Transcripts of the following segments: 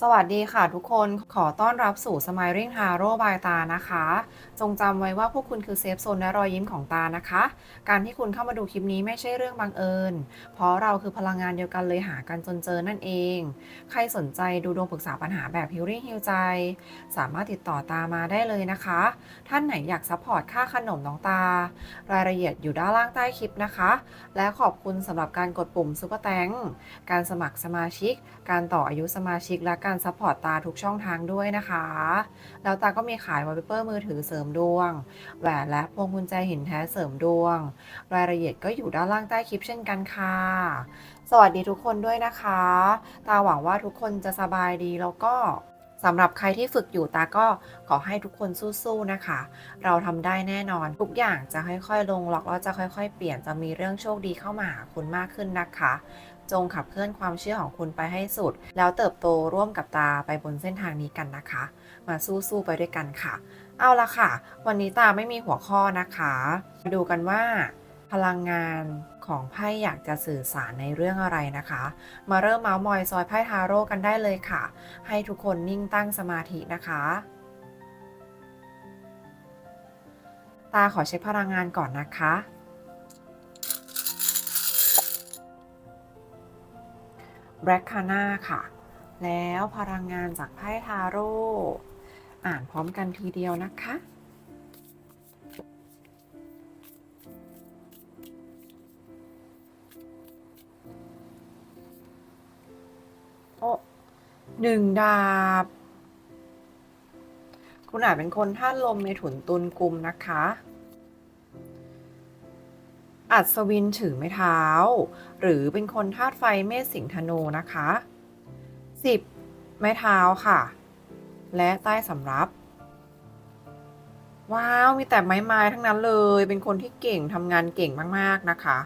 สวัสดีค่ะทุกคนขอต้อนรับสู่ Smiling Tarot by ตานะคะ จงจำไว้ว่าพวกคุณคือเซฟโซนและรอยยิ้มของตานะคะ การที่คุณเข้ามาดูคลิปนี้ไม่ใช่เรื่องบังเอิญ เพราะเราคือพลังงานเดียวกันเลยหากันจนเจอนั่นเอง ใครสนใจดูดวงปรึกษาปัญหาแบบ Healing Heal ใจ สามารถติดต่อตามาได้เลยนะคะ ท่านไหนอยากซัพพอร์ตค่าขนมน้องตา รายละเอียดอยู่ด้านล่างใต้คลิปนะคะ และขอบคุณสำหรับการกดปุ่มซุปเปอร์แตงการสมัครสมาชิก การต่ออายุสมาชิกและการซัพพอร์ตตาทุกช่องทางด้วยนะคะ แล้วตาก็มีขายวอลเปเปอร์มือถือเสริมดวง แหวนและพวงกุญแจหินแท้เสริมดวง รายละเอียดก็อยู่ด้านล่างใต้คลิปเช่นกันค่ะ สวัสดีทุกคนด้วยนะคะ ตาหวังว่าทุกคนจะสบายดีแล้วก็สำหรับใครที่ฝึกอยู่ตาก็ขอให้ทุกคนสู้ๆนะคะ เราทำได้แน่นอนทุกอย่างจะค่อยๆ ลงล็อกแล้วจะค่อย ๆ เปลี่ยนจะมีเรื่องโชคดีเข้ามาหาคุณมากขึ้นนะคะ จงขับเคลื่อนความเชื่อของคุณไปให้สุด แล้วเติบโตร่วมกับตาไปบนเส้นทางนี้กันนะคะ มาสู้ๆไปด้วยกันค่ะ เอาละค่ะ วันนี้ตาไม่มีหัวข้อนะคะ มาดูกันว่า พลังงานของไพ่อยากจะสื่อสารในเรื่องอะไรนะคะ มาเริ่มเมาส์มอยซอยไพ่ทาโร่กันได้เลยค่ะ ให้ทุกคนนิ่งตั้งสมาธินะคะตาขอเช็คพลังงานก่อนนะคะ แบล็กคาน่าค่ะ แล้วพลังงานจากไพ่ทาโร่อ่านพร้อมกันทีเดียวนะคะ โอ้หนึ่งดาบ คุณอาจเป็นคนท่านลมในถุนตุนกุมนะคะ อัศวินถือไม้เท้า หรือเป็นคนธาตุไฟเมษสิงธนูนะคะ 10 ไม้เท้าค่ะ และใต้สำรับ ว้าว มีแต่ไม้ไม้ทั้งนั้นเลย เป็นคนที่เก่งทำงานเก่งมากๆนะคะ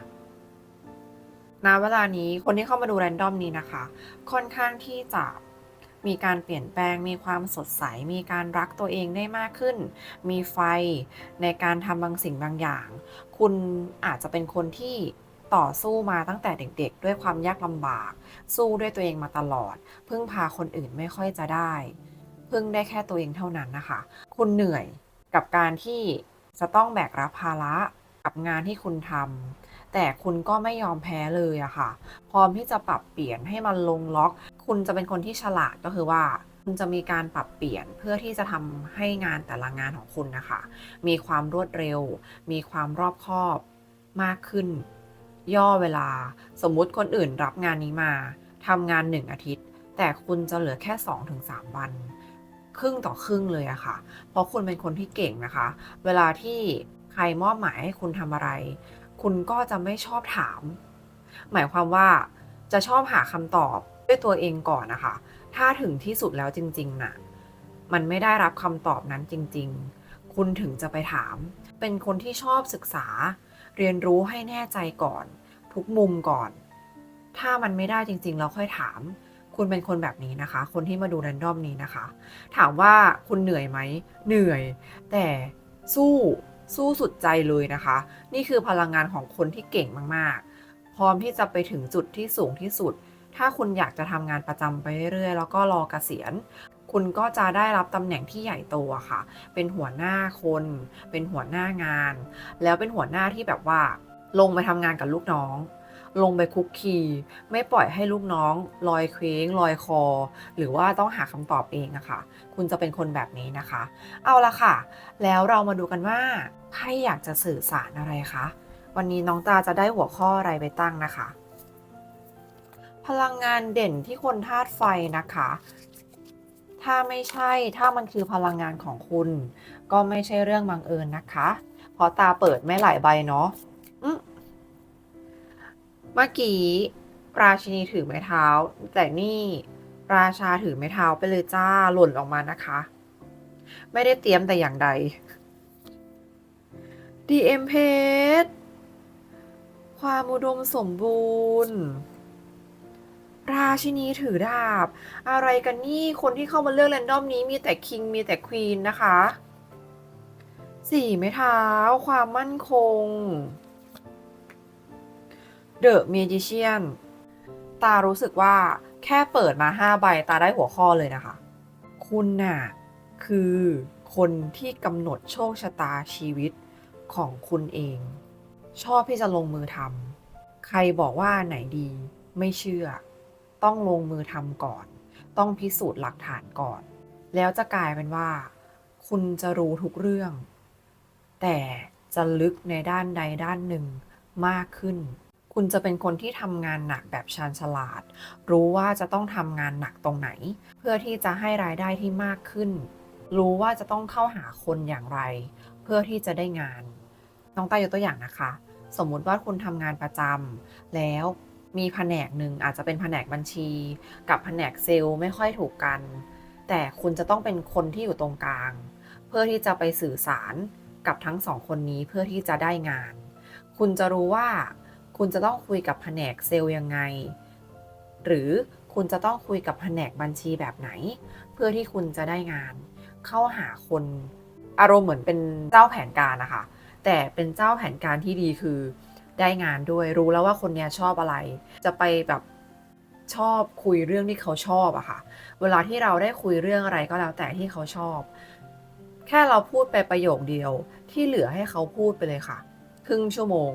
ณเวลานี้คนที่เข้ามาดูแรนดอมนี้นะคะ ค่อนข้างที่จะ มีการเปลี่ยนแปลง มีความสดใส มีการรักตัวเองได้มากขึ้น มีไฟในการทำบางสิ่งบางอย่าง คุณอาจจะเป็นคนที่ต่อสู้มาตั้งแต่เด็กๆ ด้วยความยากลำบาก สู้ด้วยตัวเองมาตลอด พึ่งพาคนอื่นไม่ค่อยจะได้ พึ่งได้แค่ตัวเองเท่านั้นนะคะ คุณเหนื่อยกับการที่จะต้องแบกรับภาระกับงานที่คุณทำ แต่คุณก็ไม่ยอมแพ้เลยอะค่ะ พร้อมที่จะปรับเปลี่ยนให้มันลงล็อก คุณจะเป็นคนที่ฉลาดก็คือว่าคุณจะมีการปรับเปลี่ยนเพื่อที่จะทำให้งานแต่ละงานของคุณนะคะ มีความรวดเร็ว มีความรอบคอบมากขึ้น ย่อเวลา สมมุติคนอื่นรับงานนี้มาทำงานหนึ่งอาทิตย์ แต่คุณจะเหลือแค่ 2-3 วัน ครึ่งต่อครึ่งเลยอะค่ะ เพราะคุณเป็นคนที่เก่งนะคะ เวลาที่ใครมอบหมายให้คุณทำอะไร คุณก็จะไม่ชอบถาม หมายความว่าจะชอบหาคำตอบด้วยตัวเองก่อนนะคะ ถ้าถึงที่สุดแล้วจริงๆน่ะ มันไม่ได้รับคำตอบนั้นจริง ๆ คุณถึงจะไปถาม เป็นคนที่ชอบศึกษา เรียนรู้ให้แน่ใจก่อน ทุกมุมก่อน ถ้ามันไม่ได้จริงๆ แล้วค่อยถาม คุณเป็นคนแบบนี้นะคะ คนที่มาดูแรนดอมนี้นะคะ ถามว่าคุณเหนื่อยไหม เหนื่อย แต่สู้ สู้สุดใจเลยนะคะ นี่คือพลังงานของคนที่เก่งมากๆ พร้อมที่จะไปถึงจุดที่สูงที่สุด ถ้าคุณอยากจะทำงานประจำไปเรื่อยๆ แล้วก็รอเกษียณ คุณก็จะได้รับตำแหน่งที่ใหญ่โตค่ะ เป็นหัวหน้าคน เป็นหัวหน้างาน แล้วเป็นหัวหน้าที่แบบว่า ลงไปทำงานกับลูกน้องลงไปคุกคีไม่ปล่อยให้ลูกน้องลอยเคว้งลอยคอ หรือว่าต้องหาคำตอบเองอะค่ะ คุณจะเป็นคนแบบนี้นะคะ เอาละค่ะ แล้วเรามาดูกันว่า ไพ่อยากจะสื่อสารอะไรคะ วันนี้น้องตาจะได้หัวข้ออะไรไปตั้งนะคะ พลังงานเด่นที่คนธาตุไฟนะคะ ถ้าไม่ใช่ ถ้ามันคือพลังงานของคุณ ก็ไม่ใช่เรื่องบังเอิญนะคะ เพราะตาเปิดไม่หลายใบเนาะเมื่อกี้ราชินีถือไม้เท้า แต่นี่ราชาถือไม้เท้าไปเลยจ้าหล่นออกมานะคะ ไม่ได้เตรียมแต่อย่างใด DM เพชรความอุดมสมบูรณ์ ราชินีถือดาบ อะไรกันนี่คนที่เข้ามาเลือกแรนดอมนี้มีแต่คิงมีแต่ควีนนะคะสี่ไม้เท้า ความมั่นคง เดอะเมจิเชียน ตารู้สึกว่าแค่เปิดมาห้าใบตาได้หัวข้อเลยนะคะ คุณน่ะ คือคนที่กำหนดโชคชะตาชีวิต ของคุณเอง ชอบที่จะลงมือทำใครบอกว่าไหนดี ไม่เชื่อ ต้องลงมือทำก่อน ต้องพิสูจน์หลักฐานก่อน แล้วจะกลายเป็นว่า คุณจะรู้ทุกเรื่อง แต่จะลึกในด้านใดด้านหนึ่งมากขึ้น คุณจะเป็นคนที่ทำงานหนักแบบชาญฉลาด รู้ว่าจะต้องทำงานหนักตรงไหน เพื่อที่จะให้รายได้ที่มากขึ้น รู้ว่าจะต้องเข้าหาคนอย่างไร เพื่อที่จะได้งาน น้องตายกตัวอย่างนะคะ สมมุติว่าคุณทำงานประจำแล้วมีแผนกหนึ่งอาจจะเป็นแผนกบัญชี กับแผนกเซลล์ไม่ค่อยถูกกัน แต่คุณจะต้องเป็นคนที่อยู่ตรงกลาง เพื่อที่จะไปสื่อสารกับทั้งสองคนนี้เพื่อที่จะได้งาน คุณจะรู้ว่า คุณจะต้องคุยกับแผนกเซลล์ยังไง หรือคุณจะต้องคุยกับแผนกบัญชีแบบไหน เพื่อที่คุณจะได้งาน เข้าหาคนอารมณ์เหมือนเป็นเจ้าแผนการนะคะ แต่เป็นเจ้าแผนการที่ดีคือได้งานด้วยรู้แล้วว่าคนเนี้ยชอบอะไร จะไปแบบชอบคุยเรื่องที่เขาชอบอะค่ะ เวลาที่เราได้คุยเรื่องอะไรก็แล้วแต่ที่เขาชอบ แค่เราพูดไปประโยคเดียวที่เหลือให้เขาพูดไปเลยค่ะ ครึ่งชั่วโมง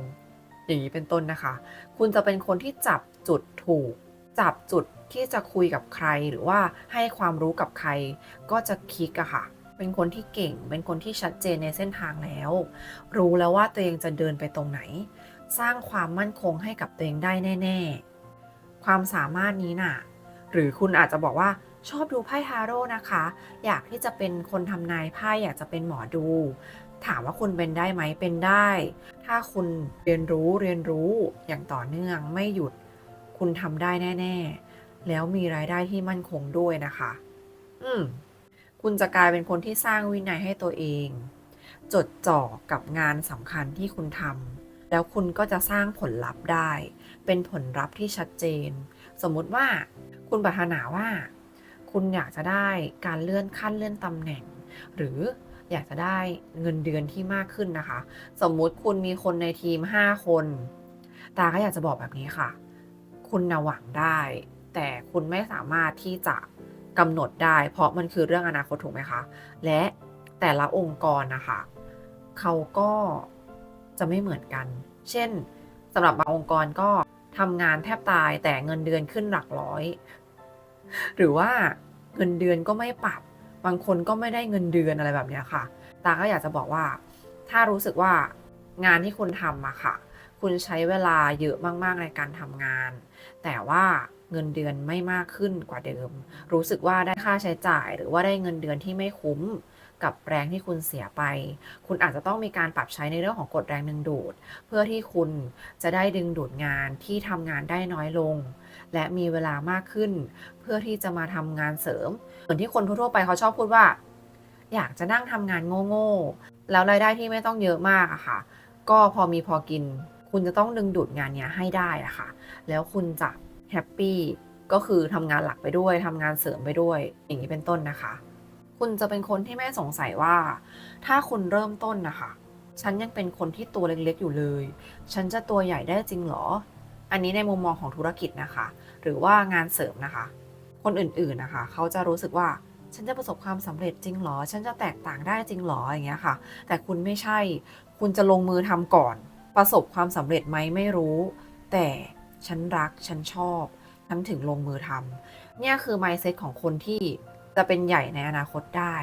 อย่างนี้เป็นต้นนะคะ คุณจะเป็นคนที่จับจุดถูก จับจุดที่จะคุยกับใครหรือว่าให้ความรู้กับใครก็จะคลิกอะค่ะ เป็นคนที่เก่ง เป็นคนที่ชัดเจนในเส้นทางแล้ว รู้แล้วว่าตัวเองจะเดินไปตรงไหน สร้างความมั่นคงให้กับตัวเองได้แน่ ๆ ความสามารถนี้น่ะ หรือคุณอาจจะบอกว่าชอบดูไพ่ทาโร่นะคะ อยากที่จะเป็นคนทำนายไพ่อยากจะเป็นหมอดู ถามว่าคุณเป็นได้ไหมเป็นได้ ถ้าคุณเรียนรู้เรียนรู้อย่างต่อเนื่องไม่หยุด คุณทำได้แน่ ๆ แล้วมีรายได้ที่มั่นคงด้วยนะคะ อืม คุณจะกลายเป็นคนที่สร้างวินัยให้ตัวเอง จดจ่อกับงานสำคัญที่คุณทำแล้วคุณก็จะสร้างผลลัพธ์ได้ เป็นผลลัพธ์ที่ชัดเจน สมมุติว่าคุณปรารถนาว่า คุณอยากจะได้การเลื่อนขั้นเลื่อนตำแหน่ง หรืออยากจะได้เงินเดือนที่มากขึ้นนะคะ สมมุติคุณมีคนในทีม 5 คน ตาก็อยากจะบอกแบบนี้ค่ะ คุณนะหวังได้ แต่คุณไม่สามารถที่จะ กำหนดได้ เพราะมันคือเรื่องอนาคตถูกไหมคะ และแต่ละองค์กรนะคะเขาก็จะไม่เหมือนกัน เช่นสำหรับบางองค์กรก็ทำงานแทบตายแต่เงินเดือนขึ้นหลักร้อย หรือว่าเงินเดือนก็ไม่ปรับบางคนก็ไม่ได้เงินเดือนอะไรแบบนี้ค่ะ ตาก็อยากจะบอกว่า ถ้ารู้สึกว่างานที่คุณทำอะค่ะ คุณใช้เวลาเยอะมาก ๆ ในการทำงาน แต่ว่า เงินเดือนไม่มากขึ้นกว่าเดิม รู้สึกว่าได้ค่าใช้จ่าย หรือว่าได้เงินเดือนที่ไม่คุ้มกับแรงที่คุณเสียไป คุณอาจจะต้องมีการปรับใช้ในเรื่องของกฎแรงดึงดูด เพื่อที่คุณจะได้ดึงดูดงานที่ทำงานได้น้อยลง และมีเวลามากขึ้น เพื่อที่จะมาทำงานเสริม เหมือนที่คนทั่วไปเขาชอบพูดว่า อยากจะนั่งทำงานโง่ๆแล้วรายได้ที่ไม่ต้องเยอะมากอะค่ะ ก็พอมีพอกิน คุณจะต้องดึงดูดงานเนี้ยให้ได้อะค่ะ แล้วคุณจะ แฮปปี้ก็คือทำงานหลักไปด้วยทำงานเสริมไปด้วย อย่างนี้เป็นต้นนะคะ คุณจะเป็นคนที่ไม่สงสัยว่า ถ้าคุณเริ่มต้นนะคะ ฉันยังเป็นคนที่ตัวเล็กๆอยู่เลย ฉันจะตัวใหญ่ได้จริงเหรอ อันนี้ในมุมมองของธุรกิจนะคะ หรือว่างานเสริมนะคะ คนอื่นๆนะคะ เขาจะรู้สึกว่าฉันจะประสบความสำเร็จจริงเหรอ ฉันจะแตกต่างได้จริงเหรออย่างเงี้ยค่ะ แต่คุณไม่ใช่ คุณจะลงมือทำก่อน ประสบความสำเร็จไหมไม่รู้ แต่ ฉันรัก ฉันชอบ ฉันถึงลงมือทำเนี่ยคือ mindset ของคนที่จะเป็นใหญ่ในอนาคตได้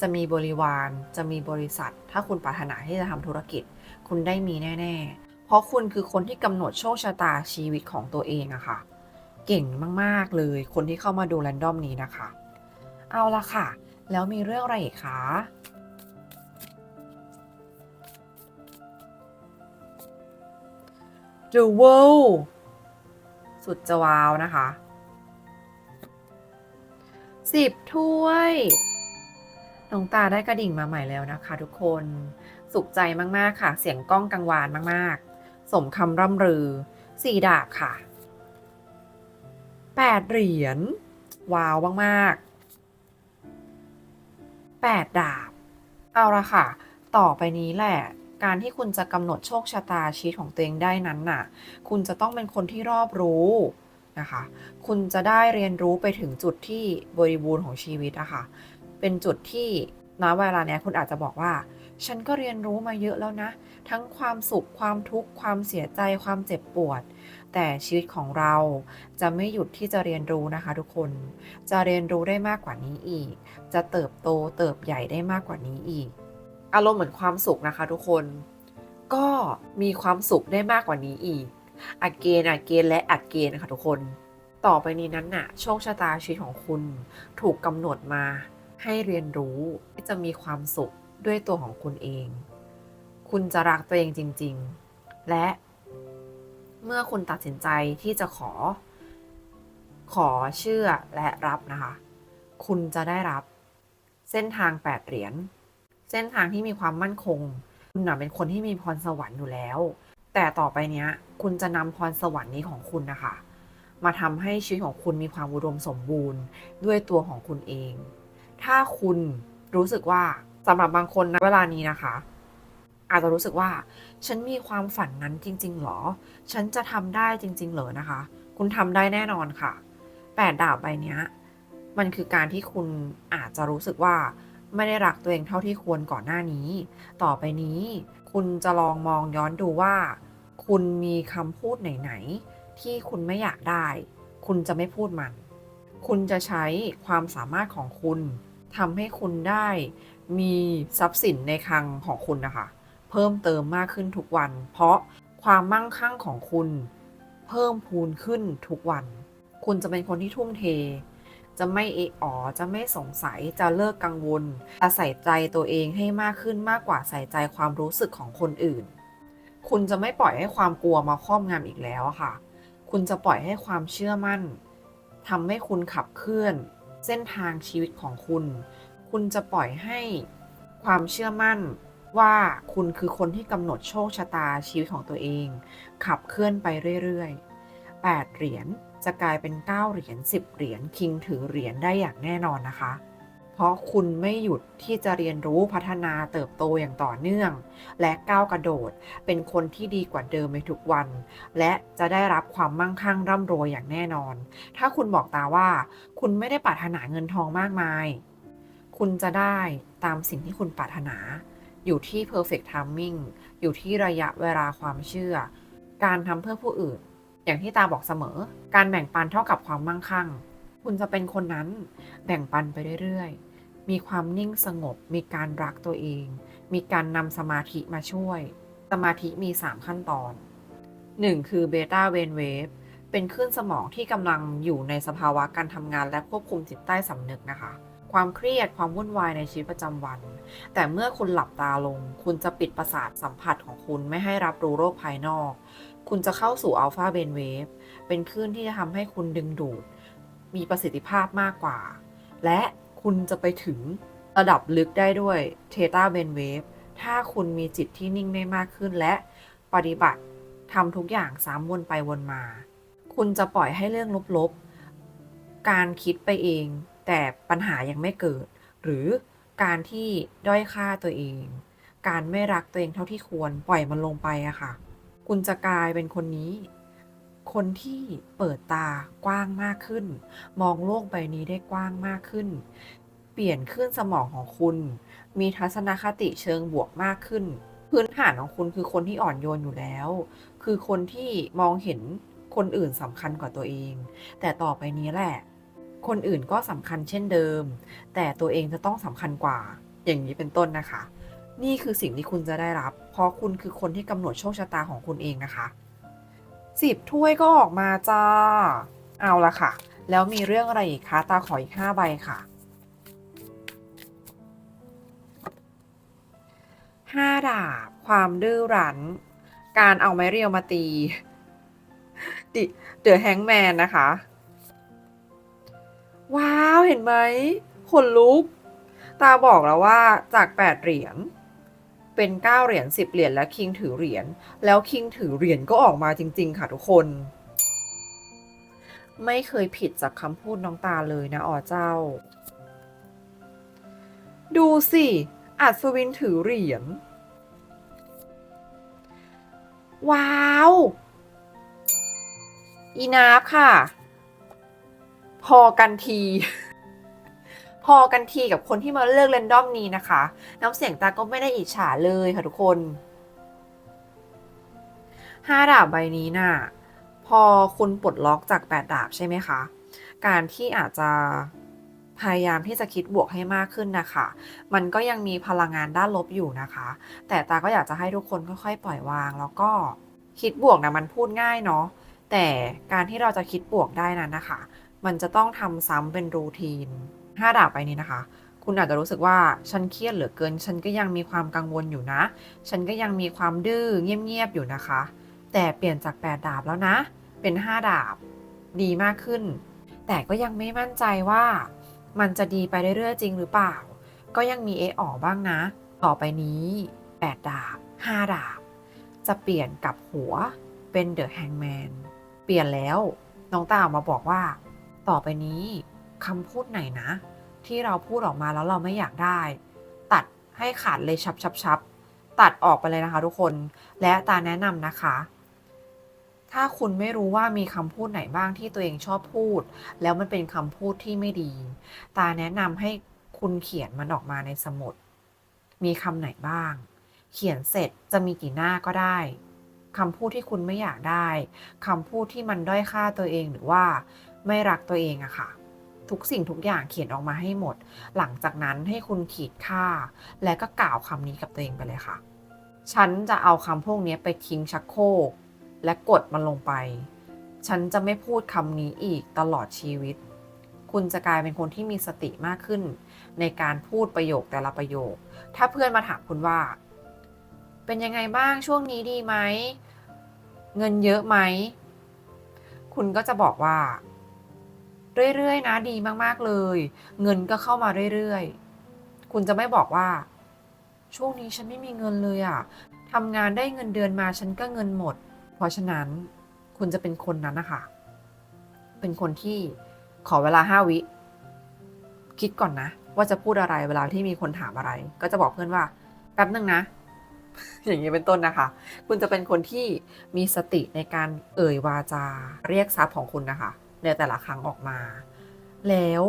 จะมีบริวาร จะมีบริษัท ถ้าคุณปรารถนาที่จะทำธุรกิจ คุณได้มีแน่ ๆ เพราะคุณคือคนที่กำหนดโชคชะตาชีวิตของตัวเองอะค่ะ เก่งมากๆเลย คนที่เข้ามาดูแรนดอมนี้นะคะ เอาละค่ะ แล้วมีเรื่องอะไรอีกคะ The World สุดจะว้าวนะคะสิบถ้วยน้องตาได้กระดิ่งมาใหม่แล้วนะคะ ทุกคน สุขใจมากๆค่ะ เสียงกล้องกังวานมากๆ สมคำร่ำรือสี่ดาบค่ะแปดเหรียญว้าวมากๆแปดดาบ เอาละค่ะ ต่อไปนี้แหละ การที่คุณจะกำหนดโชคชะตาชีวิตของตัวเองได้นั้นน่ะ คุณจะต้องเป็นคนที่รอบรู้นะคะ คุณจะได้เรียนรู้ไปถึงจุดที่บริบูรณ์ของชีวิตอะค่ะ เป็นจุดที่ณเวลาเนี้ยคุณอาจจะบอกว่า ฉันก็เรียนรู้มาเยอะแล้วนะ ทั้งความสุข ความทุกข์ ความเสียใจ ความเจ็บปวด แต่ชีวิตของเราจะไม่หยุดที่จะเรียนรู้นะคะทุกคน จะเรียนรู้ได้มากกว่านี้อีก จะเติบโตเติบใหญ่ได้มากกว่านี้อีก อารมณ์เหมือนความสุขนะคะทุกคน ก็มีความสุขได้มากกว่านี้อีกอักเกนอักเกนและอักเกนนะคะทุกคน ต่อไปนี้นั้นน่ะ โชคชะตาชีวิตของคุณถูกกำหนดมา ให้เรียนรู้ที่จะมีความสุขด้วยตัวของคุณเอง คุณจะรักตัวเองจริง ๆ และ เมื่อคุณตัดสินใจที่จะขอ ขอเชื่อและรับนะคะ คุณจะได้รับเส้นทางแปดเหรียญ เส้นทางที่มีความมั่นคง คุณน่ะเป็นคนที่มีพรสวรรค์อยู่แล้ว แต่ต่อไปเนี้ย คุณจะนำพรสวรรค์นี้ของคุณนะคะ มาทำให้ชีวิตของคุณมีความอุดมสมบูรณ์ด้วยตัวของคุณเอง ถ้าคุณรู้สึกว่าสำหรับบางคนนะเวลานี้นะคะ อาจจะรู้สึกว่า ฉันมีความฝันนั้นจริง ๆหรอ ฉันจะทำได้จริง ๆ เหรอนะคะ คุณทำได้แน่นอนค่ะแปดดาบใบเนี้ยมันคือการที่คุณอาจจะรู้สึกว่า ไม่ได้รักตัวเองเท่าที่ควรก่อนหน้านี้ ต่อไปนี้ คุณจะลองมองย้อนดูว่า คุณมีคำพูดไหนๆที่คุณไม่อยากได้ คุณจะไม่พูดมัน คุณจะใช้ความสามารถของคุณทำให้คุณได้มีทรัพย์สินในคลังของคุณนะคะ เพิ่มเติมมากขึ้นทุกวัน เพราะความมั่งคั่งของคุณ เพิ่มพูนขึ้นทุกวัน คุณจะเป็นคนที่ทุ่มเท จะไม่เอะอ๋อจะไม่สงสัยจะเลิกกังวลจะใส่ใจตัวเองให้มากขึ้นมากกว่าใส่ใจความรู้สึกของคนอื่น คุณจะไม่ปล่อยให้ความกลัวมาครอบงำอีกแล้วค่ะ คุณจะปล่อยให้ความเชื่อมั่นทำให้คุณขับเคลื่อน เส้นทางชีวิตของคุณ คุณจะปล่อยให้ความเชื่อมั่นว่าคุณคือคนที่กำหนดโชคชะตาชีวิตของตัวเอง ขับเคลื่อนไปเรื่อยๆ 8 เหรียญ จะกลายเป็น 9 เหรียญ10 เหรียญคิงถือเหรียญได้อย่างแน่นอนนะคะ เพราะคุณไม่หยุดที่จะเรียนรู้พัฒนาเติบโตอย่างต่อเนื่อง และก้าวกระโดด เป็นคนที่ดีกว่าเดิมในทุกวัน และจะได้รับความมั่งคั่งร่ำรวยอย่างแน่นอน ถ้าคุณบอกตาว่า คุณไม่ได้ปรารถนาเงินทองมากมาย คุณจะได้ตามสิ่งที่คุณปรารถนา อยู่ที่ perfect timing อยู่ที่ระยะเวลาความเชื่อ การทำเพื่อผู้อื่น อย่างที่ตาบอกเสมอ การแบ่งปันเท่ากับความมั่งคั่ง คุณจะเป็นคนนั้นแบ่งปันไปเรื่อยๆ มีความนิ่งสงบ มีการรักตัวเอง มีการนำสมาธิมาช่วย สมาธิมี 3 ขั้นตอน 1. คือเบต้าเวนเวฟเป็นคลื่นสมองที่กำลังอยู่ในสภาวะการทำงานและควบคุมจิตใต้สำนึกนะคะ ความเครียดความวุ่นวายในชีวิตประจำวัน แต่เมื่อคุณหลับตาลง คุณจะปิดประสาทสัมผัสของคุณไม่ให้รับรู้โรคภายนอก คุณจะเข้าสู่อัลฟาเบนเวฟเป็นคลื่นที่จะทำให้คุณดึงดูด มีประสิทธิภาพมากกว่า และคุณจะไปถึงระดับลึกได้ด้วยเทตาเบนเวฟถ้าคุณมีจิตที่นิ่งได้มากขึ้นและปฏิบัติทำทุกอย่างซ้ำวนไปวนมา คุณจะปล่อยให้เรื่องลบๆ การคิดไปเอง แต่ปัญหายังไม่เกิด หรือการที่ด้อยค่าตัวเอง การไม่รักตัวเองเท่าที่ควรปล่อยมันลงไปอะค่ะ คุณจะกลายเป็นคนนี้ คนที่เปิดตากว้างมากขึ้น มองโลกใบนี้ได้กว้างมากขึ้น เปลี่ยนขึ้นสมองของคุณ มีทัศนคติเชิงบวกมากขึ้น พื้นฐานของคุณคือคนที่อ่อนโยนอยู่แล้ว คือคนที่มองเห็นคนอื่นสำคัญกว่าตัวเอง แต่ต่อไปนี้แหละ คนอื่นก็สำคัญเช่นเดิม แต่ตัวเองจะต้องสำคัญกว่า อย่างนี้เป็นต้นนะคะ นี่คือสิ่งที่คุณจะได้รับ เพราะคุณคือคนที่กำหนดโชคชะตาของคุณเองนะคะสิบถ้วยก็ออกมาจ้า เอาละค่ะ แล้วมีเรื่องอะไรอีกคะ ตาขออีกห้าใบค่ะห้าดาบ ความดื้อรั้น การเอาไม้เรียวมาตีดิเดอะแฮงแมนนะคะ ว้าว เห็นไหมขนลุก ตาบอกแล้วว่าจาก8เหรียญ เป็น 9 เหรียญ10 เหรียญและคิงถือเหรียญแล้วคิงถือเหรียญก็ออกมาจริง ๆ ค่ะทุกคน ไม่เคยผิดจากคำพูดน้องตาเลยนะอ๋อเจ้า ดูสิอัศวินถือเหรียญว้าวอีนาฟค่ะ พอกันที พอกันทีกับคนที่มาเลือกเรนดอมนี้นะคะ น้ำเสียงตาก็ไม่ได้อิจฉาเลยค่ะทุกคนห้าดาบใบนี้น่ะพอคุณปลดล็อกจากแปดดาบใช่ไหมคะ การที่อาจจะพยายามที่จะคิดบวกให้มากขึ้นนะคะ มันก็ยังมีพลังงานด้านลบอยู่นะคะ แต่ตาก็อยากจะให้ทุกคนค่อยๆ ปล่อยวาง แล้วก็คิดบวกนะมันพูดง่ายเนาะ แต่การที่เราจะคิดบวกได้นั้นนะคะ มันจะต้องทำซ้ำเป็นรูทีน ห้าดาบไปนี้นะคะ คุณอาจจะรู้สึกว่าฉันเครียดเหลือเกิน ฉันก็ยังมีความกังวลอยู่นะ ฉันก็ยังมีความดื้อเงียบๆอยู่นะคะ แต่เปลี่ยนจาก 8 ดาบแล้วนะ เป็น 5 ดาบดีมากขึ้น แต่ก็ยังไม่มั่นใจว่า มันจะดีไปเรื่อยๆจริงหรือเปล่า ก็ยังมีเอออบ้างนะ ต่อไปนี้ 8 ดาบ 5 ดาบ จะเปลี่ยนกับหัวเป็นเดอะแฮงแมนเปลี่ยนแล้วน้องตาออกมาบอกว่า ต่อไปนี้คำพูดไหนนะ ที่เราพูดออกมาแล้วเราไม่อยากได้ ตัดให้ขาดเลยชับชับชับตัดออกไปเลยนะคะทุกคน และตาแนะนำนะคะ ถ้าคุณไม่รู้ว่ามีคำพูดไหนบ้างที่ตัวเองชอบพูด แล้วมันเป็นคำพูดที่ไม่ดี ตาแนะนำให้คุณเขียนมันออกมาในสมุด มีคำไหนบ้าง เขียนเสร็จจะมีกี่หน้าก็ได้คำพูดที่คุณไม่อยากได้คำพูดที่มันด้อยค่าตัวเองหรือว่าไม่รักตัวเองอะค่ะ ทุกสิ่งทุกอย่างเขียนออกมาให้หมด หลังจากนั้นให้คุณขีดค่า และก็กล่าวคำนี้กับตัวเองไปเลยค่ะ ฉันจะเอาคำพวกนี้ไปทิ้งชักโครกและกดมันลงไป ฉันจะไม่พูดคำนี้อีกตลอดชีวิต คุณจะกลายเป็นคนที่มีสติมากขึ้น ในการพูดประโยคแต่ละประโยค ถ้าเพื่อนมาถามคุณว่า เป็นยังไงบ้างช่วงนี้ดีไหม เงินเยอะไหม คุณก็จะบอกว่า เรื่อยๆ นะดีมากๆเลย เงินก็เข้ามาเรื่อยๆ คุณจะไม่บอกว่า ช่วงนี้ฉันไม่มีเงินเลยอะทำงานได้เงินเดือนมาฉันก็เงินหมด เพราะฉะนั้นคุณจะเป็นคนนั้นนะคะ เป็นคนที่ขอเวลาห้าวิ คิดก่อนนะ ว่าจะพูดอะไรเวลาที่มีคนถามอะไร ก็จะบอกเพื่อนว่าแป๊บนึงนะ อย่างนี้เป็นต้นนะคะ คุณจะเป็นคนที่มีสติในการเอ่ยวาจา เรียกทรัพย์ของคุณนะคะ ในแต่ละครั้งออกมา แล้ว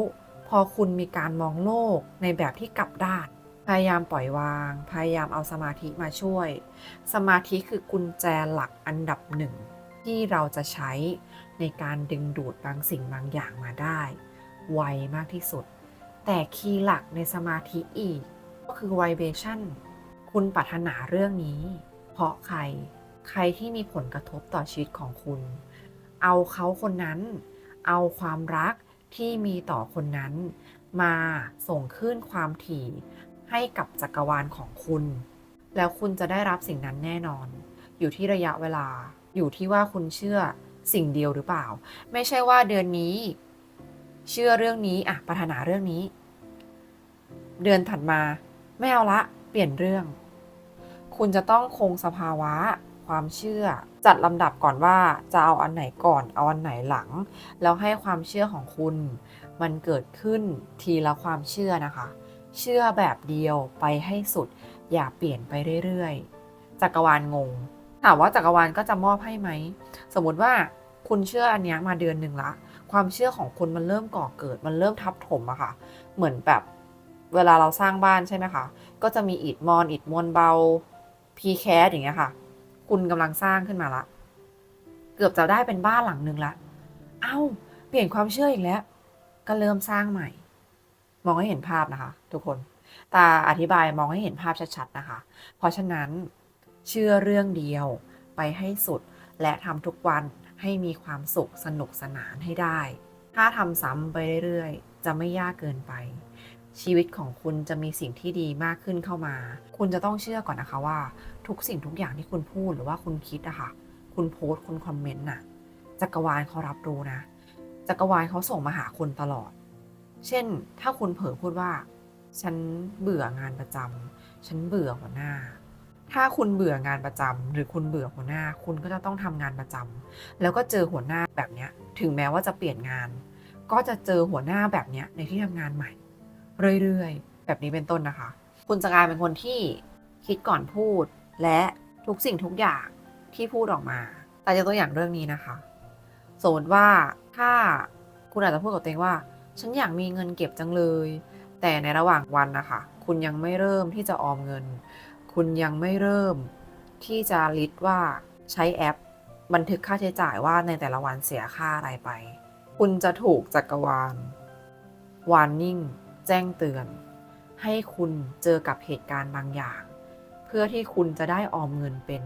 พอคุณมีการมองโลกในแบบที่กลับด้านพยายามปล่อยวาง พยายามเอาสมาธิมาช่วย สมาธิคือกุญแจหลักอันดับหนึ่ง ที่เราจะใช้ในการดึงดูดบางสิ่งบางอย่างมาได้ ไวมากที่สุด แต่คีย์หลักในสมาธิอีก ก็คือ vibration คุณปรารถนาเรื่องนี้ เพราะใคร ใครที่มีผลกระทบต่อชีวิตของคุณ เอาเขาคนนั้น เอาความรักที่มีต่อคนนั้น มาส่งขึ้นความถี่ให้กับจักรวาลของคุณ แล้วคุณจะได้รับสิ่งนั้นแน่นอน อยู่ที่ระยะเวลา อยู่ที่ว่าคุณเชื่อสิ่งเดียวหรือเปล่า ไม่ใช่ว่าเดือนนี้ เชื่อเรื่องนี้อะปรารถนาเรื่องนี้ เดือนถัดมา ไม่เอาละ เปลี่ยนเรื่อง คุณจะต้องคงสภาวะ ความเชื่อ จัดลำดับก่อนว่าจะเอาอันไหนก่อนเอาอันไหนหลัง แล้วให้ความเชื่อของคุณ มันเกิดขึ้นทีละความเชื่อนะคะ เชื่อแบบเดียวไปให้สุด อย่าเปลี่ยนไปเรื่อยๆจักรวาลงงถามว่าจักรวาลก็จะมอบให้ไหม สมมติว่าคุณเชื่ออันเนี้ยมาเดือนหนึ่งละ ความเชื่อของคุณมันเริ่มก่อเกิด มันเริ่มทับถมอะค่ะ เหมือนแบบเวลาเราสร้างบ้านใช่ไหมคะ ก็จะมีอิฐมอน อิฐมวลเบา พีแคสอย่างเงี้ยค่ะ คุณกำลังสร้างขึ้นมาละ เกือบจะได้เป็นบ้านหลังหนึ่งละ เอ้า เปลี่ยนความเชื่ออีกแล้ว ก็เริ่มสร้างใหม่ มองให้เห็นภาพนะคะ ทุกคนตาอธิบายมองให้เห็นภาพชัดๆนะคะ เพราะฉะนั้นเชื่อเรื่องเดียวไปให้สุดและทำทุกวันให้มีความสุขสนุกสนานให้ได้ ถ้าทำซ้ำไปเรื่อยๆ จะไม่ยากเกินไป ชีวิตของคุณจะมีสิ่งที่ดีมากขึ้นเข้ามา คุณจะต้องเชื่อก่อนนะคะว่า ทุกสิ่งทุกอย่างที่คุณพูดหรือว่าคุณคิดอะค่ะ คุณโพสต์คุณคอมเมนต์น่ะ จักรวาลเขารับรู้นะ จักรวาลเขาส่งมาหาคุณตลอด เช่น ถ้าคุณเผลอพูดว่า ฉันเบื่องานประจำฉันเบื่อหัวหน้า ถ้าคุณเบื่องานประจำหรือคุณเบื่อหัวหน้า คุณก็จะต้องทำงานประจำแล้วก็เจอหัวหน้าแบบเนี้ย ถึงแม้ว่าจะเปลี่ยนงาน ก็จะเจอหัวหน้าแบบเนี้ยในที่ทำงานใหม่ เรื่อยๆ แบบนี้เป็นต้นนะคะ คุณจะกลายเป็นคนที่คิดก่อนพูด และทุกสิ่งทุกอย่างที่พูดออกมา แต่จะตัวอย่างเรื่องนี้นะคะ สมมติว่าถ้าคุณอาจจะพูดกับตัวเองว่า ฉันอยากมีเงินเก็บจังเลย แต่ในระหว่างวันนะคะ คุณยังไม่เริ่มที่จะออมเงิน คุณยังไม่เริ่มที่จะลิสต์ว่าใช้แอป บันทึกค่าใช้จ่ายว่าในแต่ละวันเสียค่าอะไรไป คุณจะถูกจักรวาลวาร์นิ่งแจ้งเตือน ให้คุณเจอกับเหตุการณ์บางอย่าง พื่อที่คุณจะได้ออมเงินเป็น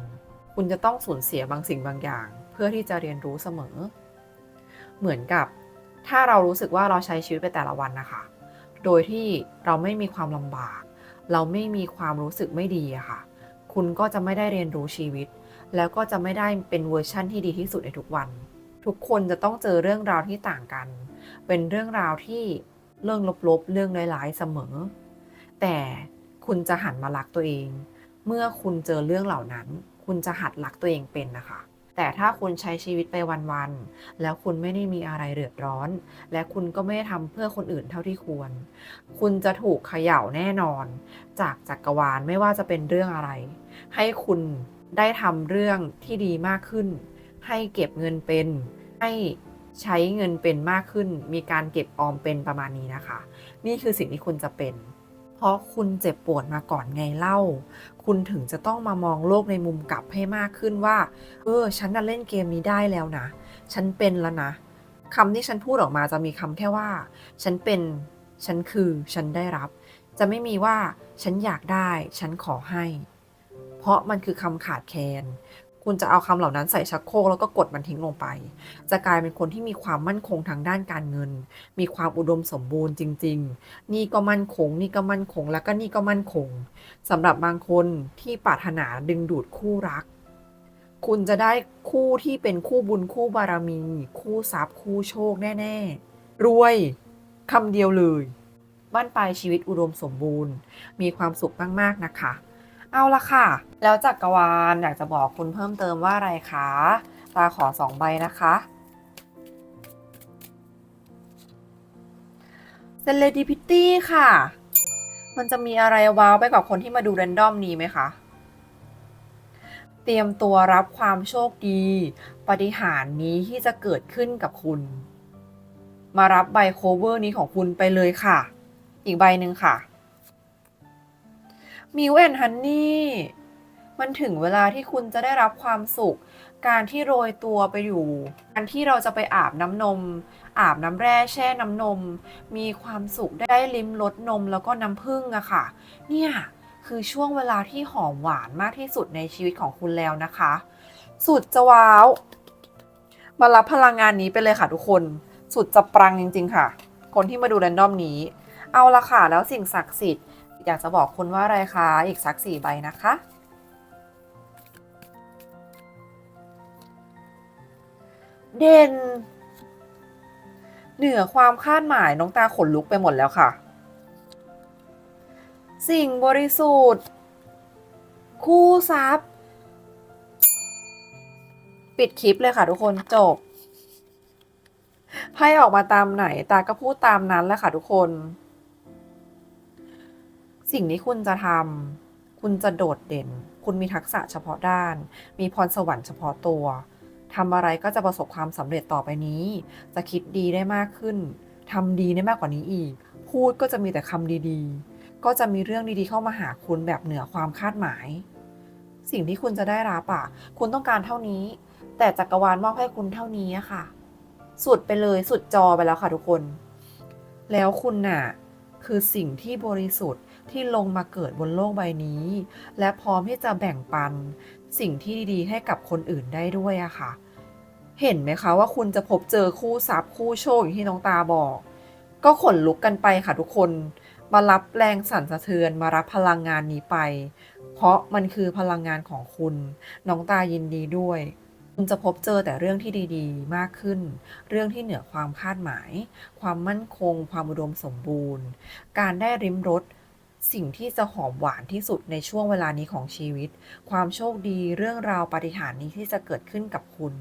คุณจะต้องสูญเสียบางสิ่งบางอย่าง เพื่อที่จะเรียนรู้เสมอ เหมือนกับ ถ้าเรารู้สึกว่าเราใช้ชีวิตไปแต่ละวันนะคะ โดยที่เราไม่มีความลำบาก เราไม่มีความรู้สึกไม่ดีอะค่ะ คุณก็จะไม่ได้เรียนรู้ชีวิต แล้วก็จะไม่ได้เป็นเวอร์ชั่นที่ดีที่สุดในทุกวัน ทุกคนจะต้องเจอเรื่องราวที่ต่างกัน เป็นเรื่องราวที่เรื่องลบๆ เรื่องร้ายๆเสมอ แต่คุณจะหันมารักตัวเอง เมื่อคุณเจอเรื่องเหล่านั้น คุณจะหัดรักตัวเองเป็นนะคะ แต่ถ้าคุณใช้ชีวิตไปวันๆแล้วคุณไม่ได้มีอะไรเดือดร้อน และคุณก็ไม่ได้ทำเพื่อคนอื่นเท่าที่ควร คุณจะถูกเขย่าแน่นอน จากจักรวาลไม่ว่าจะเป็นเรื่องอะไร ให้คุณได้ทำเรื่องที่ดีมากขึ้น ให้เก็บเงินเป็น ให้ใช้เงินเป็นมากขึ้น มีการเก็บออมเป็นประมาณนี้นะคะ นี่คือสิ่งที่คุณจะเป็น เพราะคุณเจ็บปวดมาก่อนไงเล่า คุณถึงจะต้องมามองโลกในมุมกลับให้มากขึ้นว่า เออ ฉันน่ะเล่นเกมนี้ได้แล้วนะ ฉันเป็นแล้วนะคำที่ฉันพูดออกมาจะมีคำแค่ว่า ฉันเป็น ฉันคือ ฉันได้รับ จะไม่มีว่า ฉันอยากได้ ฉันขอให้ เพราะมันคือคำขาดแคลน คุณจะเอาคำเหล่านั้นใส่ชักโครกแล้วก็กดมันทิ้งลงไป จะกลายเป็นคนที่มีความมั่นคงทางด้านการเงิน มีความอุดมสมบูรณ์จริง ๆ นี่ก็มั่นคง นี่ก็มั่นคง แล้วก็นี่ก็มั่นคงสำหรับบางคนที่ปรารถนาดึงดูดคู่รัก คุณจะได้คู่ที่เป็นคู่บุญคู่บารมี คู่ทรัพย์คู่โชคแน่ ๆ รวยคำเดียวเลย บ้านปลายชีวิตอุดมสมบูรณ์ มีความสุขมากๆนะคะ เอาละค่ะ แล้วจักรวาลอยากจะบอกคุณเพิ่มเติมว่าอะไรคะตาขอสองใบนะคะเซเลดิพิตี้ค่ะ มันจะมีอะไรว้าวไปกับคนที่มาดูเรนดอมนี้ไหมคะ เตรียมตัวรับความโชคดี ปฏิหารนี้ที่จะเกิดขึ้นกับคุณ มารับใบโคเวอร์นี้ของคุณไปเลยค่ะ อีกใบหนึ่งค่ะ มิวแอนฮันนี่มันถึงเวลาที่คุณจะได้รับความสุข การที่โรยตัวไปอยู่การที่เราจะไปอาบน้ำนม อาบน้ำแร่แช่น้ำนม มีความสุขได้ลิ้มรสนมแล้วก็น้ำผึ้งอะค่ะ เนี่ยคือช่วงเวลาที่หอมหวานมากที่สุดในชีวิตของคุณแล้วนะคะ สุดจะว้าว มารับพลังงานนี้ไปเลยค่ะทุกคน สุดจะปรังจริง ๆ ค่ะ คนที่มาดูแรนดอมนี้ เอาละค่ะแล้วสิ่งศักดิ์สิทธิ์ อยากจะบอกคุณว่าอะไรคะ อีกสักสี่ใบนะคะ เด่น เหนือความคาดหมายน้องตาขนลุกไปหมดแล้วค่ะ สิ่งบริสุทธิ์ คู่ทรัพย์ ปิดคลิปเลยค่ะทุกคนจบไพ่ออกมาตามไหนตาก็พูดตามนั้นแหละค่ะทุกคน สิ่งที่คุณจะทำคุณจะโดดเด่น คุณมีทักษะเฉพาะด้าน มีพรสวรรค์เฉพาะตัวทำอะไรก็จะประสบความสำเร็จต่อไปนี้ จะคิดดีได้มากขึ้นทำดีได้มากกว่านี้อีก พูดก็จะมีแต่คำดีๆ ก็จะมีเรื่องดีๆเข้ามาหาคุณแบบเหนือความคาดหมาย สิ่งที่คุณจะได้รับอะคุณต้องการเท่านี้ แต่จักรวาลมอบให้คุณเท่านี้อะค่ะ สุดไปเลยสุดจอไปแล้วค่ะทุกคน แล้วคุณน่ะคือสิ่งที่บริสุทธิ์ ที่ลงมาเกิดบนโลกใบนี้ และพร้อมที่จะแบ่งปันสิ่งที่ดีๆ ให้กับคนอื่นได้ด้วยอะค่ะ เห็นไหมคะว่าคุณจะพบเจอคู่ทรัพย์คู่โชคอย่างที่น้องตาบอก ก็ขนลุกกันไปค่ะทุกคน มารับแรงสั่นสะเทือนมารับพลังงานนี้ไป เพราะมันคือพลังงานของคุณ น้องตายินดีด้วยคุณจะพบเจอแต่เรื่องที่ดีๆ มากขึ้น เรื่องที่เหนือความคาดหมาย ความมั่นคง ความอุดมสมบูรณ์ การได้ริมรส สิ่งที่จะหอมหวานที่สุดในช่วงเวลานี้ของชีวิต ความโชคดีเรื่องราวปาฏิหาริย์นี้ที่จะเกิดขึ้นกับคุณ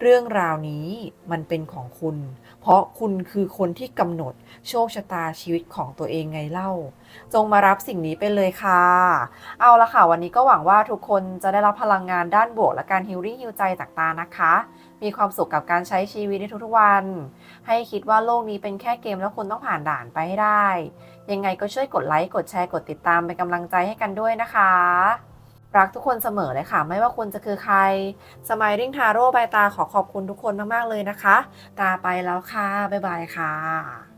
เรื่องราวนี้มันเป็นของคุณ เพราะคุณคือคนที่กำหนดโชคชะตาชีวิตของตัวเองไงเล่า จงมารับสิ่งนี้ไปเลยค่ะ เอาละค่ะ วันนี้ก็หวังว่าทุกคนจะได้รับพลังงานด้านบวกและการฮิลลิ่งฮิวใจจากตานะคะ มีความสุขกับการใช้ชีวิตในทุกๆวัน ให้คิดว่าโลกนี้เป็นแค่เกมแล้วคุณต้องผ่านด่านไปให้ได้ ยังไงก็ช่วยกดไลค์กดแชร์กดติดตามเป็นกำลังใจให้กันด้วยนะคะ รักทุกคนเสมอเลยค่ะ ไม่ว่าคุณจะคือใครสมัยริงทาโร่ใบตาขอขอบคุณทุกคนมากๆเลยนะคะ ตาไปแล้วค่ะบ๊ายบายค่ะ